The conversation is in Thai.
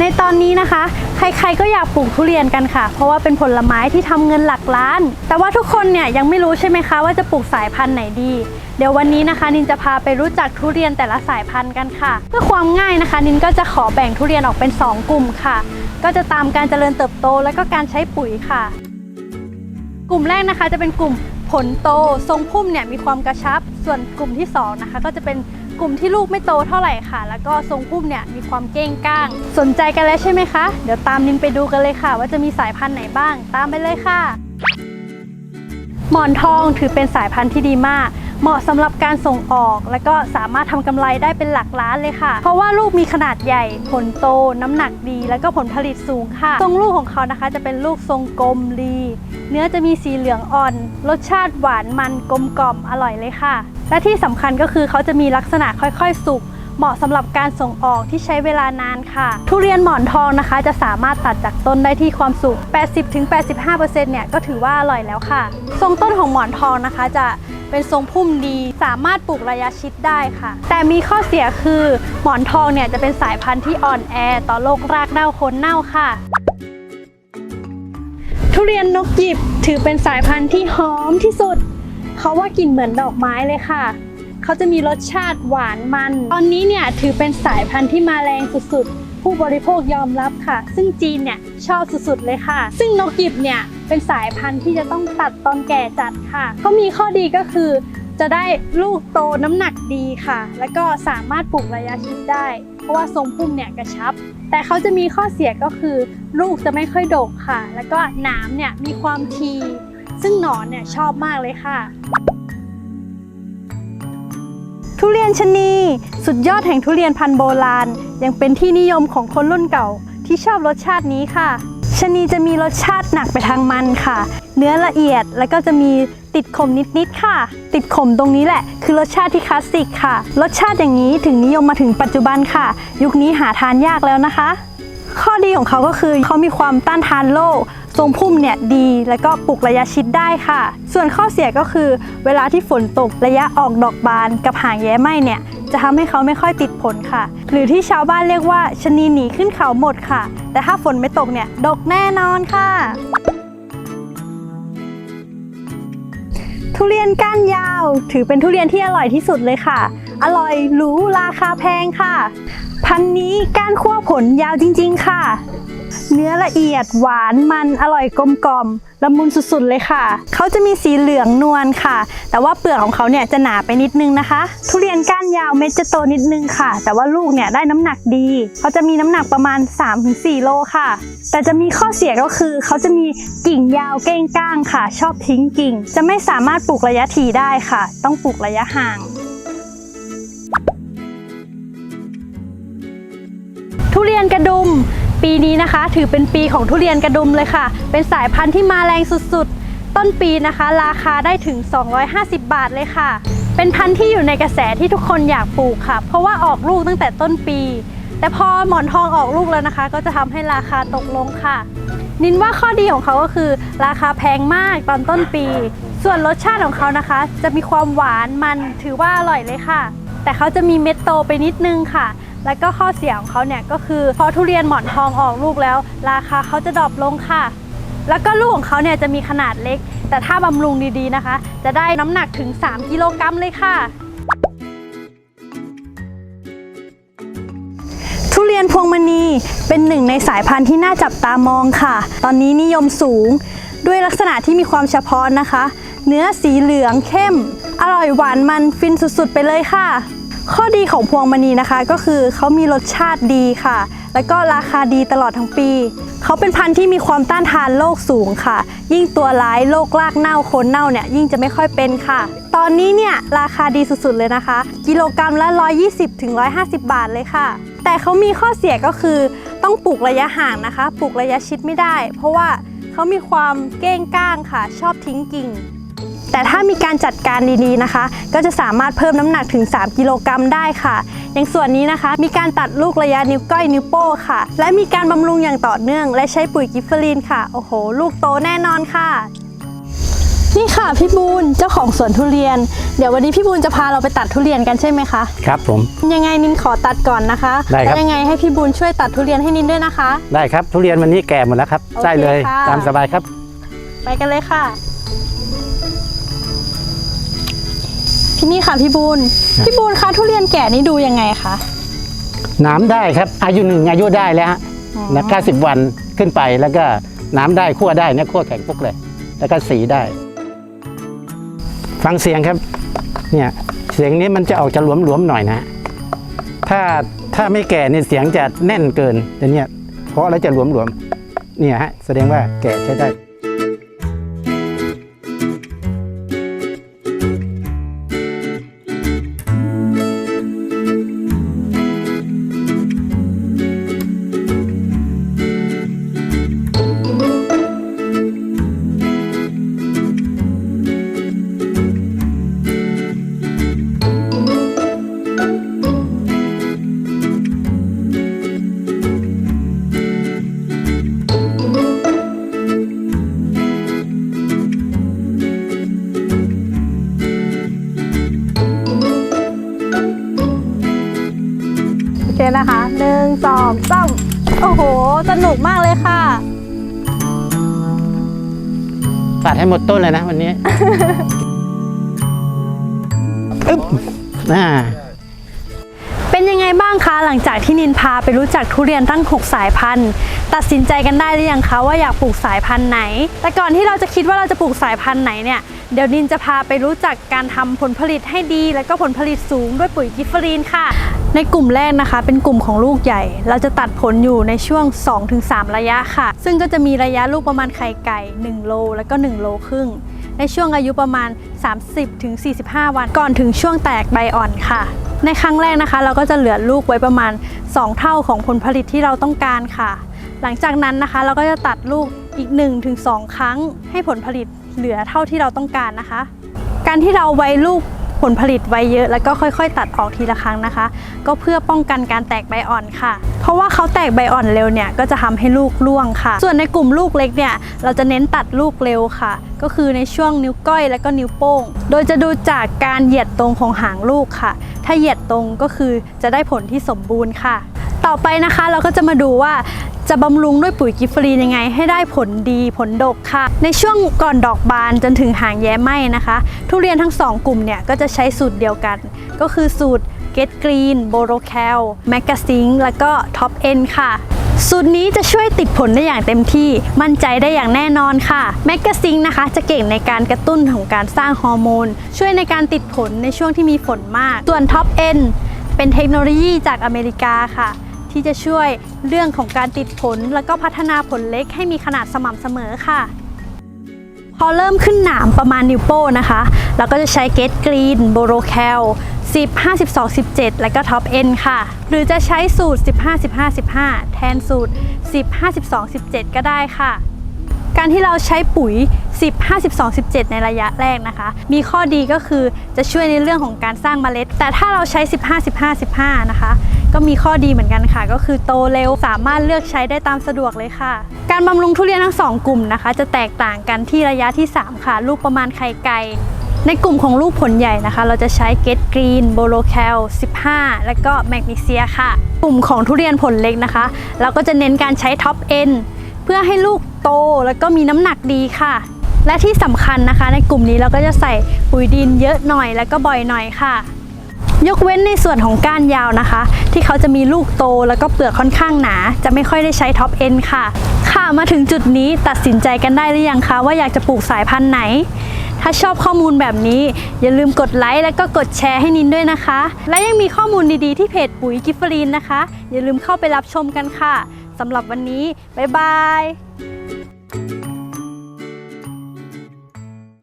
ในตอนนี้นะคะ ใครๆก็อยากปลูกทุเรียนกันค่ะ เพราะว่าเป็นผลไม้ที่ทำเงินหลักล้าน แต่ว่าทุกคนเนี่ยยังไม่รู้ใช่ไหมคะว่าจะปลูกสายพันธุ์ไหนดี เดี๋ยววันนี้นะคะนินจะพาไปรู้จักทุเรียนแต่ละสายพันธุ์กันค่ะ เพื่อความง่ายนะคะ นินก็จะขอแบ่งทุเรียนออกเป็น 2 กลุ่มค่ะ ก็จะตามการเจริญเติบโตและก็การใช้ปุ๋ยค่ะ กลุ่มแรกนะคะจะเป็นกลุ่มผลโตทรงพุ่มเนี่ยมีความกระชับ ส่วนกลุ่มที่สองนะคะก็จะเป็น กลุ่มที่ลูกไม่โตเท่าไหร่ค่ะ แล้วก็ทรงพุ่มเนี่ยมีความเก้งก้าง สนใจกันแล้วใช่ไหมคะ เดี๋ยวตามนินไปดูกันเลยค่ะ ว่าจะมีสายพันธุ์ไหนบ้าง ตามไปเลยค่ะ หมอนทองถือเป็นสายพันธุ์ที่ดีมากเหมาะสำหรับการส่งออกและก็สามารถทำกำไรได้เป็นหลักล้านเลยค่ะ เพราะว่าลูกมีขนาดใหญ่ ผลโต น้ำหนักดี แล้วก็ผลผลิตสูงค่ะ ทรงลูกของเขานะคะ จะเป็นลูกทรงกลมรี เนื้อจะมีสีเหลืองอ่อน รสชาติหวานมันกลมกล่อมอร่อยเลยค่ะ และที่สำคัญก็คือเขาจะมีลักษณะค่อยๆ สุก เหมาะสำหรับการส่งออกที่ใช้เวลานานค่ะ ทุเรียนหมอนทองนะคะ จะสามารถตัดจากต้นได้ที่ความสุก 80-85%เนี่ยก็ถือว่าอร่อยแล้วค่ะ ทรงต้นของหมอนทองนะคะจะเป็นทรงพุ่มดีสามารถปลูกระยะชิดได้ค่ะ แต่มีข้อเสียคือหมอนทองเนี่ยจะเป็นสายพันธุ์ที่อ่อนแอต่อโรครากเน่าโคนเน่าค่ะ ทุเรียนนกหยิบถือเป็นสายพันธุ์ที่หอมที่สุด เขาว่ากลิ่นเหมือนดอกไม้เลยค่ะ เขาจะมีรสชาติหวานมัน ตอนนี้เนี่ยถือเป็นสายพันธุ์ที่มาแรงสุดๆ ผู้บริโภคยอมรับค่ะ ซึ่งจีนเนี่ยชอบสุดๆเลยค่ะ ซึ่งนกหยิบเนี่ยเป็นสายพันธุ์ที่จะต้องตัดตอนแก่จัดค่ะเขามีข้อดีก็คือจะได้ลูกโตน้ำหนักดีค่ะ แล้วก็สามารถปลูกระยะชิดได้ เพราะว่าทรงพุ่มเนี่ยกระชับ แต่เขาจะมีข้อเสียก็คือ ลูกจะไม่ค่อยดกค่ะ แล้วก็หนามเนี่ยมีความที ซึ่งหนอนเนี่ยชอบมากเลยค่ะ ทุเรียนชะนีสุดยอดแห่งทุเรียนพันธุ์โบราณ ยังเป็นที่นิยมของคนรุ่นเก่าที่ชอบรสชาตินี้ค่ะชะนีจะมีรสชาติหนักไปทางมันค่ะ เนื้อละเอียดแล้วก็จะมีติดขมนิดๆค่ะ ติดขมตรงนี้แหละ คือรสชาติที่คลาสสิกค่ะ รสชาติอย่างนี้ถึงนิยมมาถึงปัจจุบันค่ะ ยุคนี้หาทานยากแล้วนะคะ ข้อดีของเขาก็คือเขามีความต้านทานโรค ทรงพุ่มเนี่ยดีแล้วก็ปลูกระยะชิดได้ค่ะ ส่วนข้อเสียก็คือ เวลาที่ฝนตกระยะออกดอกบานกับหางแย้ไหมเนี่ยจะทำให้เขาไม่ค่อยติดผลค่ะ หรือที่ชาวบ้านเรียกว่าชะนีหนีขึ้นเขาหมดค่ะ แต่ถ้าฝนไม่ตกเนี่ยดกแน่นอนค่ะ ทุเรียนก้านยาว ถือเป็นทุเรียนที่อร่อยที่สุดเลยค่ะ อร่อยหรูราคาแพงค่ะ พันนี้ก้านขั้วผลยาวจริง ๆ ค่ะ เนื้อละเอียดหวานมันอร่อยกลมกล่อมละมุนสุดๆเลยค่ะ เขาจะมีสีเหลืองนวลค่ะ แต่ว่าเปลือกของเขาเนี่ยจะหนาไปนิดนึงนะคะ ทุเรียนก้านยาวเม็ดจะโตนิดนึงค่ะ แต่ว่าลูกเนี่ยได้น้ำหนักดีเขาจะมีน้ำหนักประมาณ 3-4 โลค่ะ แต่จะมีข้อเสียก็คือ เขาจะมีกิ่งยาวเก้งก้างค่ะ ชอบทิ้งกิ่ง จะไม่สามารถปลูกระยะถี่ได้ค่ะ ต้องปลูกระยะห่างทุเรียนกระดุม ปีนี้นะคะ ถือเป็นปีของทุเรียนกระดุมเลยค่ะ เป็นสายพันธุ์ที่มาแรงสุดๆ ต้นปีนะคะ ราคาได้ถึง 250 บาทเลยค่ะ เป็นพันธุ์ที่อยู่ในกระแสที่ทุกคนอยากปลูกค่ะ เพราะว่าออกลูกตั้งแต่ต้นปี แต่พอหมอนทองออกลูกแล้วนะคะ ก็จะทำให้ราคาตกลงค่ะ นินว่าข้อดีของเขาก็คือ ราคาแพงมากตอนต้นปี ส่วนรสชาติของเขานะคะ จะมีความหวานมันถือว่าอร่อยเลยค่ะ แต่เขาจะมีเม็ดโตไปนิดนึงค่ะ แล้วก็ข้อเสียของเขาเนี่ยก็คือพอทุเรียนหมอนทองออกลูกแล้ว ราคาเขาจะดรอปลงค่ะ แล้วก็ลูกของเขาเนี่ยจะมีขนาดเล็ก แต่ถ้าบำรุงดีๆนะคะ จะได้น้ำหนักถึง 3 กิโลกรัมเลยค่ะ ทุเรียนพวงมณีเป็นหนึ่งในสายพันธุ์ที่น่าจับตามองค่ะ ตอนนี้นิยมสูง ด้วยลักษณะที่มีความเฉพาะนะคะ เนื้อสีเหลืองเข้ม อร่อยหวานมันฟินสุดๆ ไปเลยค่ะ ข้อดีของพวงมณีนะคะก็คือเขามีรสชาติดีค่ะ แล้วก็ราคาดีตลอดทั้งปี เขาเป็นพันธุ์ที่มีความต้านทานโรคสูงค่ะ ยิ่งตัวร้ายโรครากเน่าโคนเน่าเนี่ยยิ่งจะไม่ค่อยเป็นค่ะ ตอนนี้เนี่ยราคาดีสุดๆเลยนะคะ กิโลกรัมละ 120ถึง150 บาทเลยค่ะ แต่เขามีข้อเสียก็คือต้องปลูกระยะห่างนะคะ ปลูกระยะชิดไม่ได้ เพราะว่าเขามีความเก้งก้างค่ะ ชอบทิ้งกิ่ง แต่ถ้ามีการจัดการดีๆนะคะ ก็จะสามารถเพิ่มน้ำหนักถึง 3 กิโลกรัมได้ค่ะ อย่างส่วนนี้นะคะ มีการตัดลูกระยะนิ้วก้อยนิ้วโป้งค่ะ และมีการบำรุงอย่างต่อเนื่อง และใช้ปุ๋ยกิฟเฟอรีนค่ะ โอ้โห ลูกโตแน่นอนค่ะ นี่ค่ะพี่บูนเจ้าของสวนทุเรียน เดี๋ยววันนี้พี่บูนจะพาเราไปตัดทุเรียนกันใช่ไหมคะ ครับผม ยังไงนินขอตัดก่อนนะคะได้ครับ แล้วยังไงให้พี่บูนช่วยตัดทุเรียนให้นินด้วยนะคะ ได้ครับ ทุเรียนวันนี้แก่หมดแล้วครับ โอเคได้เลยค่ะ ตามสบายครับ ไปกันเลยค่ะ พี่นี่ค่ะพี่บูนพี่บูนคะทุเรียนแก่นี่ดูยังไงคะน้ำได้ครับ อายุหนึ่งอายุได้แล้วฮะอ๋อนะ90วันขึ้นไปแล้วก็น้ำได้คั่วได้เนี่ยคั่วแข็งปุ๊กเลย แล้วก็สีได้ ฟังเสียงครับ เนี่ยเสียงนี้มันจะออกจะหลวมๆหน่อยนะ ถ้าถ้าไม่แก่เนี่ยเสียงจะแน่นเกินแต่เนี่ยเพราะแล้วจะหลวมๆเนี่ยฮะแสดงว่าแก่ใช้ได้ โอเคนะคะหนึ่งสองสามโอ้โห สนุกมากเลยค่ะ ตัดให้หมดต้นเลยนะวันนี้ อึ๊บอ่าเป็นยังไงบ้างคะหลังจากที่นินพาไปรู้จักทุเรียนตั้ง 6 สายพันธุ์ ตัดสินใจกันได้หรือยังคะว่าอยากปลูกสายพันธุ์ไหน แต่ก่อนที่เราจะคิดว่าเราจะปลูกสายพันธุ์ไหนเนี่ยเดี๋ยวนินจะพาไปรู้จักการทำผลผลิตให้ดี แล้วก็ผลผลิตสูงด้วยปุ๋ยกิฟเฟอรีนค่ะ ในกลุ่มแรกนะคะ เป็นกลุ่มของลูกใหญ่ เราจะตัดผลอยู่ในช่วง 2-3 ระยะค่ะ ซึ่งก็จะมีระยะลูกประมาณไข่ไก่ 1 โล แล้วก็ 1 โลครึ่ง ในช่วงอายุประมาณ 30-45 วัน ก่อนถึงช่วงแตกใบอ่อนค่ะ ในครั้งแรกนะคะ เราก็จะเหลือลูกไว้ประมาณ 2 เท่าของผลผลิตที่เราต้องการค่ะ หลังจากนั้นนะคะ เราก็จะตัดลูกอีก 1-2 ครั้ง ให้ผลผลิตเหลือเท่าที่เราต้องการนะคะ การที่เราไว้ลูก ผลผลิตไว้เยอะ แล้วก็ค่อยๆ ตัดออกทีละครั้งนะคะ ก็เพื่อป้องกันการแตกใบอ่อนค่ะ เพราะว่าเขาแตกใบอ่อนเร็วเนี่ยก็จะทำให้ลูกร่วงค่ะ ส่วนในกลุ่มลูกเล็กเนี่ยเราจะเน้นตัดลูกเร็วค่ะ ก็คือในช่วงนิ้วก้อยและก็นิ้วโป้ง โดยจะดูจากการเหยียดตรงของหางลูกค่ะ ถ้าเหยียดตรงก็คือจะได้ผลที่สมบูรณ์ค่ะ ต่อไปนะคะเราก็จะมาดูว่า จะบำรุงด้วยปุ๋ยกิฟฟรียังไง ให้ได้ผลดีผลดกค่ะ ในช่วงก่อนดอกบานจนถึงหางแย้ไหมนะคะ ทุเรียนทั้งสองกลุ่มเนี่ยก็จะใช้สูตรเดียวกัน ก็คือสูตร Get Green b o r o c a l m a g a z i n แล้วก็ Top N ค่ะสูตรนี้จะช่วยติดผลได้อย่างเต็มที่ มั่นใจได้อย่างแน่นอนค่ะแมกกาซิงนะคะ จะเก่งในการกระตุ้นของการสร้างฮอร์โมน ช่วยในการติดผลในช่วงที่มีฝนมาก ส่วน Top N เป็นเทคโนโลยีจากอเมริกาค่ะ ที่จะช่วยเรื่องของการติดผล แล้วก็พัฒนาผลเล็กให้มีขนาดสม่ำเสมอค่ะ พอเริ่มขึ้นหนามประมาณนิ้วโป้นะคะ เราก็จะใช้เกตกรีนโบโรแคล10 52 17 และก็ท็อปเอ็นค่ะ หรือจะใช้สูตร 15 15 15 แทนสูตร 10 52 17 ก็ได้ค่ะ การที่เราใช้ปุ๋ย 10 52 17 ในระยะแรกนะคะ มีข้อดีก็คือจะช่วยในเรื่องของการสร้างเมล็ด แต่ถ้าเราใช้ 15 15 15 นะคะ ก็มีข้อดีเหมือนกันค่ะ ก็คือโตเร็วสามารถเลือกใช้ได้ตามสะดวกเลยค่ะ การบำรุงทุเรียนทั้งสองกลุ่มนะคะ จะแตกต่างกันที่ระยะที่ 3 ค่ะ ลูกประมาณไข่ไก่ในกลุ่มของลูกผลใหญ่นะคะ เราจะใช้เกตกรีนโบโลแคล 15 และก็แมกนีเซียค่ะ กลุ่มของทุเรียนผลเล็กนะคะ เราก็จะเน้นการใช้ท็อปเอ็นเพื่อให้ลูก โตแล้วก็มีน้ำหนักดีค่ะ และที่สำคัญนะคะ ในกลุ่มนี้เราก็จะใส่ปุ๋ยดินเยอะหน่อยแล้วก็บ่อยหน่อยค่ะ ยกเว้นในส่วนของก้านยาวนะคะ ที่เขาจะมีลูกโตแล้วก็เปลือกค่อนข้างหนา จะไม่ค่อยได้ใช้ท็อปเอ็นค่ะ ค่ะมาถึงจุดนี้ตัดสินใจกันได้หรือยังคะว่าอยากจะปลูกสายพันธุ์ไหนถ้าชอบข้อมูลแบบนี้ อย่าลืมกดไลค์และก็กดแชร์ให้นินด้วยนะคะ และยังมีข้อมูลดีๆที่เพจปุ๋ยกิฟฟรีนนะคะ อย่าลืมเข้าไปรับชมกันค่ะสำหรับวันนี้ บ๊ายบาย